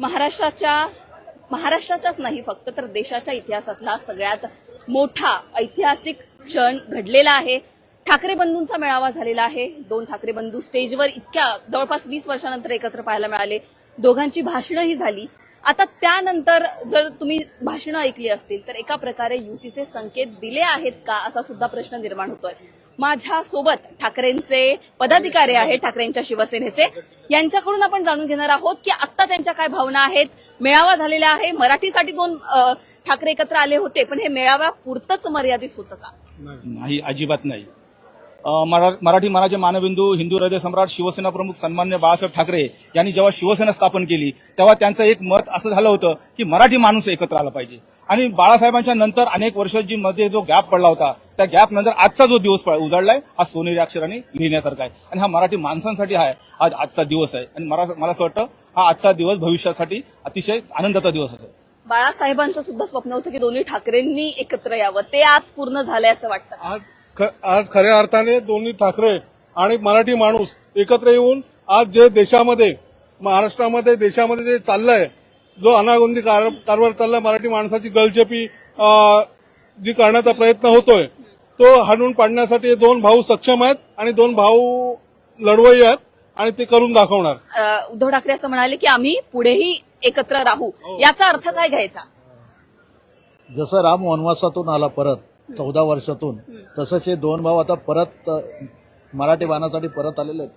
महाराष्ट्राच्या महाराष्ट्राच्याच नाही फक्त तर देशाच्या इतिहासातला सगळ्यात मोठा ऐतिहासिक क्षण घडलेला आहे. ठाकरे बंधूंचा मेळावा झालेला आहे. दोन ठाकरे बंधू स्टेजवर इतक्या जवळपास वीस वर्षानंतर एकत्र पाहायला मिळाले. दोघांची भाषणंही झाली. आता त्यानंतर जर तुम्ही भाषणं ऐकली असतील तर एका प्रकारे युतीचे संकेत दिले आहेत का? असा सुद्धा प्रश्न निर्माण होतोय. माझ्या सोबत ठाकरेंचे पदाधिकारी आहेत ठाकरेंच्या शिवसेनेचे. यांच्याकडून आपण जाणून घेणार आहोत की आता त्यांच्या काय भावना आहेत. मेळावा झालेला आहे. मराठीसाठी दोन ठाकरे एकत्र आले होते पण हे मेळाव्या पुरतच मर्यादित होतं का? नाही अजिबात नाही. मराठी मनाचे मानबिंदू हिंदू हृदय सम्राट शिवसेना प्रमुख सन्मान्य बाळासाहेब ठाकरे यांनी जेव्हा शिवसेना स्थापन केली तेव्हा त्यांचं एक मत असं झालं होतं की मराठी माणूस एकत्र आला पाहिजे. आणि बाळासाहेबांच्या नंतर अनेक वर्ष जी मध्ये जो गॅप पडला होता त्या गॅप नंतर आजचा जो दिवस उजाडलाय हा सोनेरी अक्षराने लिहिण्यासारखा आहे. आणि हा मराठी माणसांसाठी आहे. आज आजचा दिवस आहे. आणि मला मला असं वाटतं हा आजचा दिवस भविष्यासाठी अतिशय आनंदाचा दिवस असेल. बाळासाहेबांचं सुद्धा स्वप्न होतं की दोन्ही ठाकरेंनी एकत्र यावं. ते आज पूर्ण झालंय असं वाटतं. आज ख- आज खऱ्या अर्थाने दोन्ही ठाकरे आणि मराठी माणूस एकत्र येऊन आज जे देशामध्ये महाराष्ट्रामध्ये देशामध्ये जे चाललंय जो अनागोंदी कार- कारभार चाललाय मराठी माणसाची गलचेपी अं, जी करण्याचा प्रयत्न होतोय तो हाणून पाडण्यासाठी हे दोन भाऊ सक्षम आहेत आणि दोन भाऊ लढवई आहेत आणि ते करून दाखवणार. उद्धव ठाकरे असं म्हणाले की आम्ही पुढेही एकत्र राहू. याचा अर्थ काय घ्यायचा? जसं राम वनवासातून आला परत चौदा वर्षातून तसंच हे दोन भाऊ आता परत मराठी बाणासाठी परत आलेले आहेत.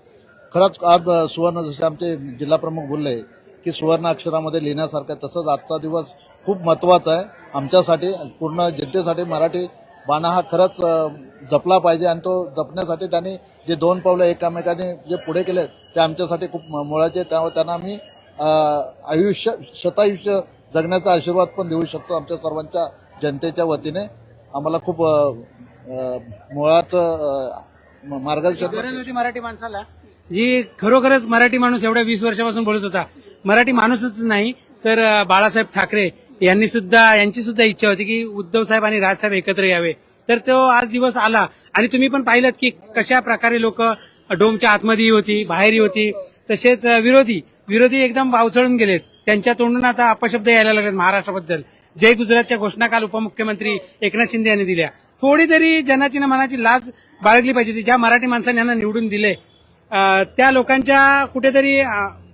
खरंच आज सुवर्ण जसे आमचे जिल्हा प्रमुख बोलले की सुवर्ण अक्षरामध्ये लिहिण्यासारखं आहे. तसंच आजचा दिवस खूप महत्त्वाचा आहे. आमच्यासाठी पूर्ण जनतेसाठी मराठी बाणा हा खरंच जपला पाहिजे आणि तो जपण्यासाठी त्यांनी जे दोन पावलं एकमेकांनी जे पुढे केले ते आमच्यासाठी खूप म- त्यामुळे त्यांना आम्ही आयुष्य शतायुष्य जगण्याचा आशीर्वाद पण देऊ शकतो आमच्या सर्वांच्या जनतेच्या वतीने. आम्हाला खूप मुळाचं म- मार्गदर्शन होती मराठी माणसाला जी खरोखरच मराठी माणूस एवढ्या वीस वर्षापासून बोलत होता. मराठी माणूसच नाही तर बाळासाहेब ठाकरे यांनी सुद्धा यांची सुद्धा इच्छा होती की उद्धव साहेब आणि राजसाहेब एकत्र यावे. तर तो आज दिवस आला आणि तुम्ही पण पाहिलं की कशा प्रकारे लोक डोमच्या आतमध्ये होती बाहेरही होती. तसेच विरोधी विरोधी एकदम बावचळून गेलेत. त्यांच्या तोंडून आता अपशब्द यायला लागलेत महाराष्ट्राबद्दल. जय गुजरातच्या घोषणा काल उपमुख्यमंत्री एकनाथ शिंदे यांनी दिल्या. थोडी तरी जनाची ना मनाची लाज बाळगली पाहिजे होती. ज्या मराठी माणसांनी यांना निवडून दिले त्या लोकांच्या कुठेतरी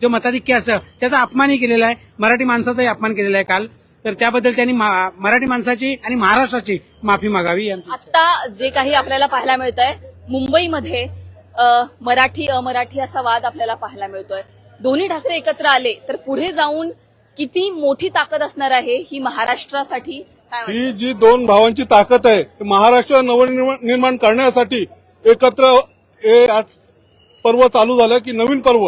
जो मताधिक्य असं त्याचा अपमानही केलेला आहे. मराठी माणसाचाही अपमान केलेला आहे काल. तर त्याबद्दल त्यांनी मराठी माणसाची आणि महाराष्ट्राची माफी मागावी आता जे काही आपल्याला पाहायला मिळत आहे मुंबईमध्ये अ, मराठी अमराठी असा वाद आपल्याला पाहायला मिळतोय. दोन्ही ठाकरे एकत्र आले तर पुढे जाऊन किती मोठी ताकद असणार आहे ही महाराष्ट्रासाठी? ही जी दोन भावांची ताकद आहे महाराष्ट्र नवनिर्माण निर्माण करण्यासाठी एकत्र हे आज पर्व चालू झालं की नवीन पर्व?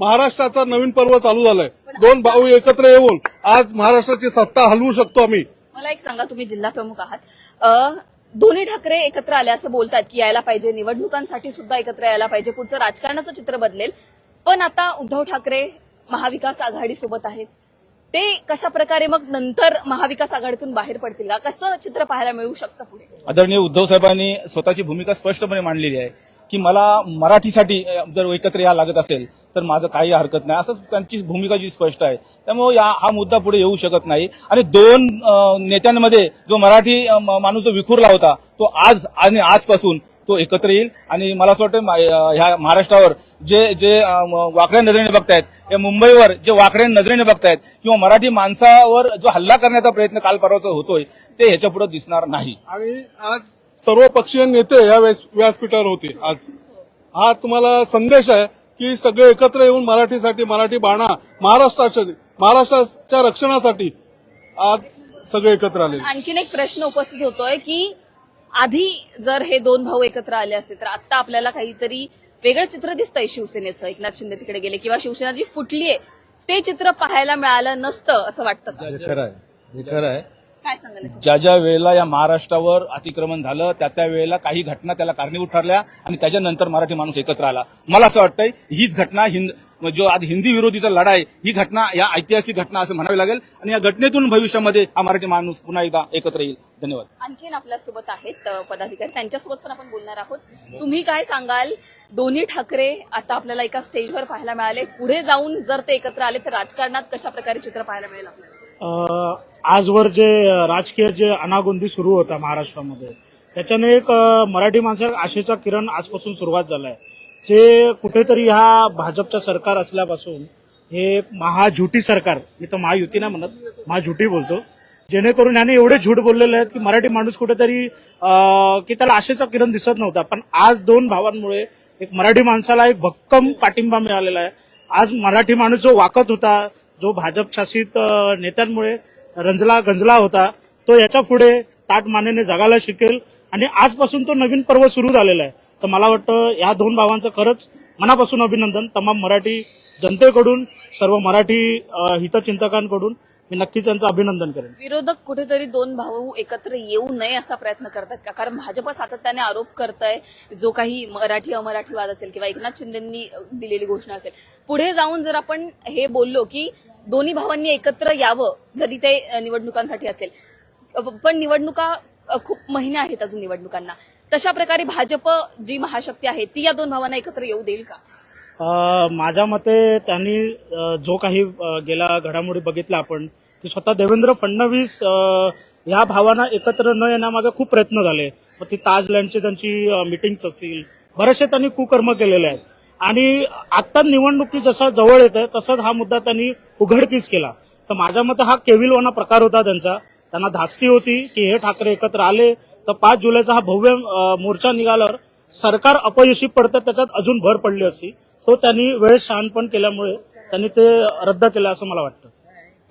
महाराष्ट्राचा नवीन पर्व चालू झालाय. दोन भाऊ एकत्र येऊन आज महाराष्ट्राची सत्ता हलवू शकतो आम्ही. मला एक सांगा तुम्ही जिल्हा प्रमुख आहात. दोन्ही ठाकरे एकत्र आले असं बोलतात की यायला पाहिजे निवडणुकांसाठी सुद्धा एकत्र यायला पाहिजे. पुढचं राजकारणाचं चित्र बदलेल. पण आता उद्धव ठाकरे महाविकास आघाडी सोबत आहेत. ते कशा प्रकारे मग नंतर महाविकास आघाडीतून बाहेर पडतील? का कसं चित्र पाहायला मिळू शकतं पुढे? आदरणीय उद्धव साहेबांनी स्वतःची भूमिका स्पष्टपणे मांडलेली आहे की मला मराठीसाठी जर एकत्र या लागत असेल तर माझं काही हरकत नाही. असं त्यांची भूमिका जी स्पष्ट आहे. त्यामुळे या हा मुद्दा पुढे येऊ शकत नाही. आणि दोन नेत्यांमध्ये जो मराठी माणूस जो विखुरला होता तो आज आणि आजपासून तो एकत्र येईल आणि मला असं वाटतं ह्या महाराष्ट्रावर जे जे वाकड्या नजरेने बघतायत या मुंबईवर जे वाकड्या नजरेने बघतायत किंवा मराठी माणसावर जो हल्ला करण्याचा प्रयत्न काल परवाचा होतोय ते ह्याच्या पुढे दिसणार नाही. आणि आज सर्व पक्षीय नेते या व्यास- व्यासपीठावर होते आज. हा तुम्हाला संदेश आहे की सगळे एकत्र येऊन मराठीसाठी मराठी बाणा महाराष्ट्रासाठी महाराष्ट्राच्या रक्षणासाठी आज सगळे एकत्र आले आणखीन एक प्रश्न उपस्थित होतोय की आधी जर हे दोन भाऊ एकत्र आले असते तर आता आपल्याला काहीतरी वेगळं चित्र दिसतंय शिवसेनेचं. एकनाथ शिंदे तिकडे गेले किंवा शिवसेना जी फुटलीये ते चित्र पाहायला मिळालं नसतं असं वाटतं का? हे खरं आहे हे खरं आहे. काय सांगाल याच्यावर? ज्या ज्या वेळेला या महाराष्ट्रावर अतिक्रमण झालं त्या त्या वेळेला काही घटना त्याला कारणीभूत ठरल्या आणि त्याच्यानंतर मराठी माणूस एकत्र आला. मला असं वाटतंय हीच घटना हिंद जो आज हिंदी विरोधीचा लढा आहे ही घटना या ऐतिहासिक घटना असं म्हणावी लागेल. आणि या घटनेतून भविष्यामध्ये हा मराठी माणूस पुन्हा एकदा एकत्र येईल. धन्यवाद. आणखीन आपल्यासोबत आहेत पदाधिकारी. त्यांच्यासोबत पण आपण बोलणार आहोत. तुम्ही काय सांगाल? दोन्ही ठाकरे आता आपल्याला एका स्टेजवर पाहायला मिळाले. पुढे जाऊन जर ते एकत्र आले तर राजकारणात कशा प्रकारे चित्र पाहायला मिळेल आपल्याला? आजवर जे राजकीय जे अनागोंदी सुरू होता महाराष्ट्रामध्ये त्याच्याने एक मराठी माणसा आशेचा किरण आजपासून सुरुवात झालाय. जे कुठेतरी ह्या भाजपचं सरकार असल्यापासून हे महाझुटी सरकार मी तर महायुती नाही म्हणत महाझुटी बोलतो जेणेकरून याने एवढे झूट बोललेले आहेत की मराठी माणूस कुठेतरी की त्याला आशेचा किरण दिसत नव्हता. पण आज दोन भावांमुळे एक मराठी माणसाला एक भक्कम पाठिंबा मिळालेला आहे. आज मराठी माणूस जो वाकत होता जो भाजप शासित नेत्यांमुळे रंजला गंजला होता तो याच्यापुढे ताट मानेने जगायला शिकेल. आणि आजपासून तो नवीन पर्व सुरू झालेला आहे. तर मला वाटतं या दोन भावांचं खरंच मनापासून अभिनंदन. तमाम मराठी जनतेकडून सर्व मराठी हितचिंतकांकडून. मी नक्कीच त्यांचं अभिनंदन करेन. विरोधक कुठेतरी दोन भाऊ एकत्र येऊ नये असा प्रयत्न करतात का? कारण भाजप सातत्याने आरोप करत आहे जो काही मराठी अमराठी वाद असेल किंवा एकनाथ शिंदेंनी दिलेली घोषणा असेल. पुढे जाऊन जर आपण हे बोललो की दोन्ही भावांनी एकत्र यावं जरी ते निवडणुकांसाठी असेल. पण निवडणुका खूप महिने आहेत अजून निवडणुकांना. तशा प्रकारे भाजप जी महाशक्ती आहे ती या दोन भावांना एकत्र येऊ देईल का? माझ्या मते त्यांनी जो काही गेला गेल्या घडामोडी बघितला आपण की स्वतः देवेंद्र फडणवीस ह्या या भावांना एकत्र न येण्यामागे खूप प्रयत्न झाले. मग ती ताजलँडची त्यांची मिटिंग्स असतील. बरेचसे त्यांनी कुकर्म केलेले आहेत. आणि आता निवडणुकी जसा जवळ येत आहे तसाच हा मुद्दा त्यांनी उघडकीस केला. तर माझ्या मते हा केविलवाना प्रकार होता त्यांचा. त्यांना धास्ती होती की हे ठाकरे एकत्र आले तर पाच जुलैचा हा भव्य मोर्चा निघाल्यावर सरकार अपयशी पडतं त्याच्यात अजून भर पडली असती. तो त्यांनी वेळ शहाणपण केल्यामुळे त्यांनी ते रद्द केलं असं मला वाटतं.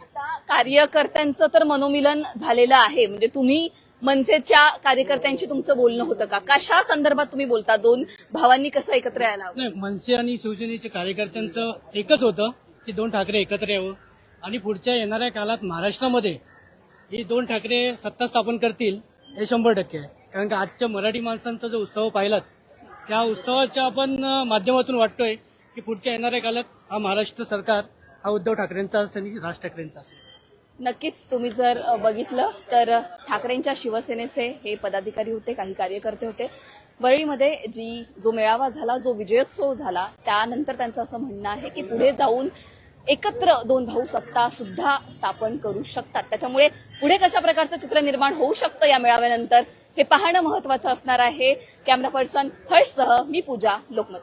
आता कार्यकर्त्यांचं तर मनोमिलन झालेलं आहे. म्हणजे तुम्ही मनसेच्या कार्यकर्त्यांशी तुमचं बोलणं होतं का? कशा संदर्भात तुम्ही बोलता? दोन भावांनी कसं एकत्र यायला नाही मनसे आणि शिवसेनेच्या कार्यकर्त्यांचं एकच होतं की दोन ठाकरे एकत्र यावं. आणि पुढच्या येणाऱ्या काळात महाराष्ट्रामध्ये हे दोन ठाकरे सत्ता स्थापन करतील हे शंभर टक्के आहे. कारण का आजच्या मराठी माणसांचा जो उत्सव पाहिलात त्या उत्सवाच्या आपण माध्यमातून वाटतोय की पुढच्या येणाऱ्या काळात हा महाराष्ट्र सरकार हा उद्धव ठाकरेंचा असेल आणि राज ठाकरेंचा असेल. नक्कीच तुम्ही जर बघितलं तर ठाकरेंच्या शिवसेनेचे हे पदाधिकारी होते काही कार्यकर्ते होते. वरळीमध्ये जी जो मेळावा झाला जो विजयोत्सव झाला त्यानंतर त्यांचं असं म्हणणं आहे की पुढे जाऊन एकत्र दोन भाऊ सत्ता सुद्धा स्थापन करू शकतात. त्याच्यामुळे पुढे कशा प्रकारचं चित्र निर्माण होऊ शकतं या मेळाव्यानंतर हे पाहणं महत्वाचं असणार आहे. कॅमेरा पर्सन हर्षसह मी पूजा लोकमत.